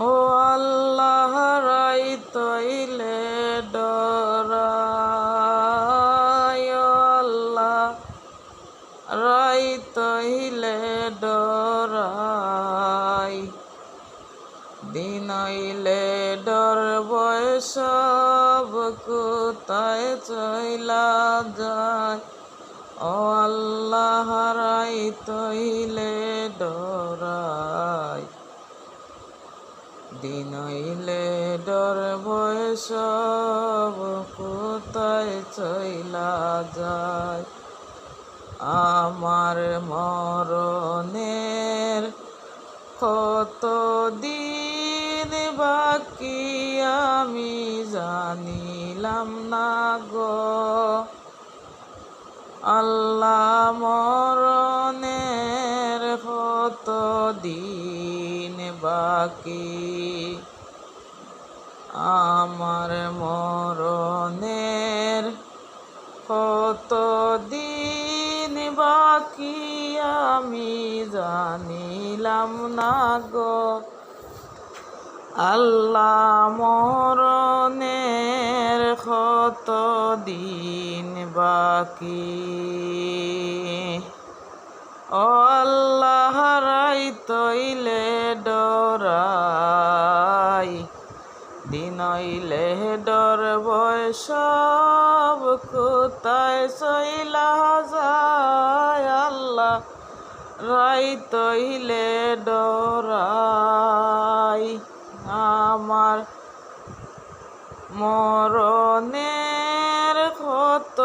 ও আল্লাহ রাই তৈলে ডরাই। আল্লাহ রাই তৈলে ডরাই। দিনইলে ডর বয়স কোথায় চইলা যায়। ও আল্লাহ রাই তৈলে ডরাই ডর বয়স কোথায় চইলা যায়? আমার মরণের কত দিন বাকি আমি জানিলাম না গো। আল্লাহ মরণের কত দিন বাকি আমার মরণের কত দিন বাকি আমি জানিলাম না গো। আল্লাহ মরণের কত দিন বাকি। ও আল্লাহ রাই তৈলে ডরাই দিনইলে ডর বয়স কোথায় সইলা যায় আল্লাহ। রাই তৈলে ডরাই আমার মরণের কত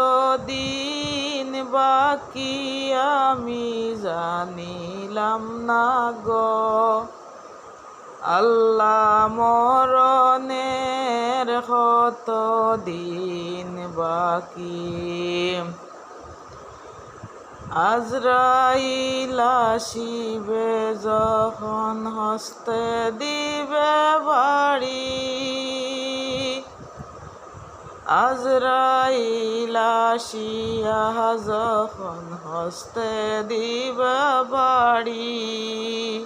দিন বাকি আমি জানিলাম না গো। আল্লাহ মরণের কত দিন বাকি? আজরাইল আসিবে যখন হস্তে দিবে বাড়ি। আজরাইল আসিয়া যখন হস্তে দিবে বাড়ি।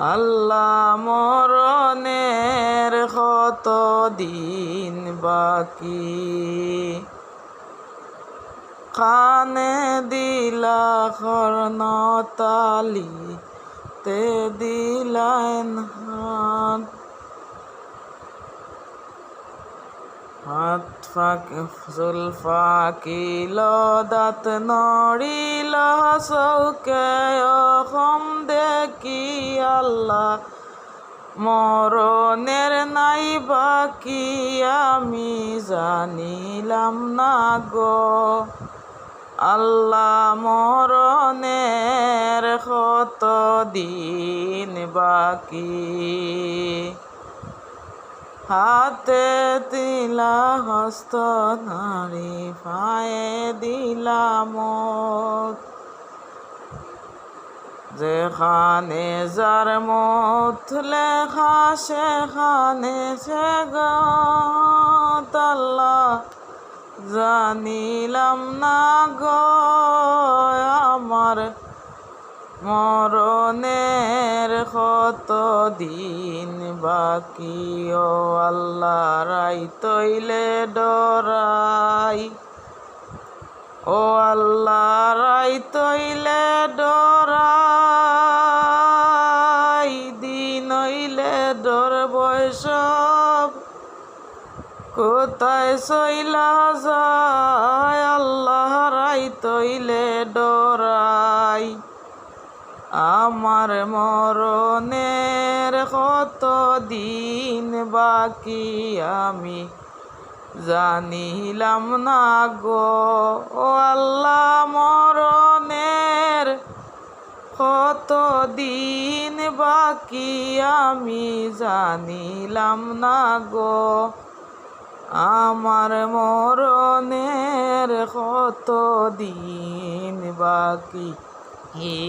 আল্লাহ মরণের কত দিন বাকি? কানে দিলা কর্ণ তালি তে দিলাইন হাত। হাত ফাঁকি জুলফা কিল দাঁত নড়িল, চৌকে অসম দেখি আল্লাহ, মরণের নাই বাকি, আমি জানিলাম না গো। আল্লাহ মরণের কত দিন বাকি? হাতে দিলা হস্ত নারী পায়ে দিলাম। যেখানে যার মত লেখা, সেখানে সে গাল্লাহ জানিলাম না গো আমার মরণের কত দিন বাকি। ও আল্লাহ রাই তৈলে ডরাই। ও আল্লাহ রাই তৈলে ডরাই। কোথায় সইলা যায়, আল্লাহ রাই তৈলে ডরাই। আমার মরণের কত দিন বাকি আমি জানিলাম না গো। ও আল্লাহ, মরণের কত দিন বাকি আমি জানিলাম না গো। আমার মরণের কত দিন বাকি? হে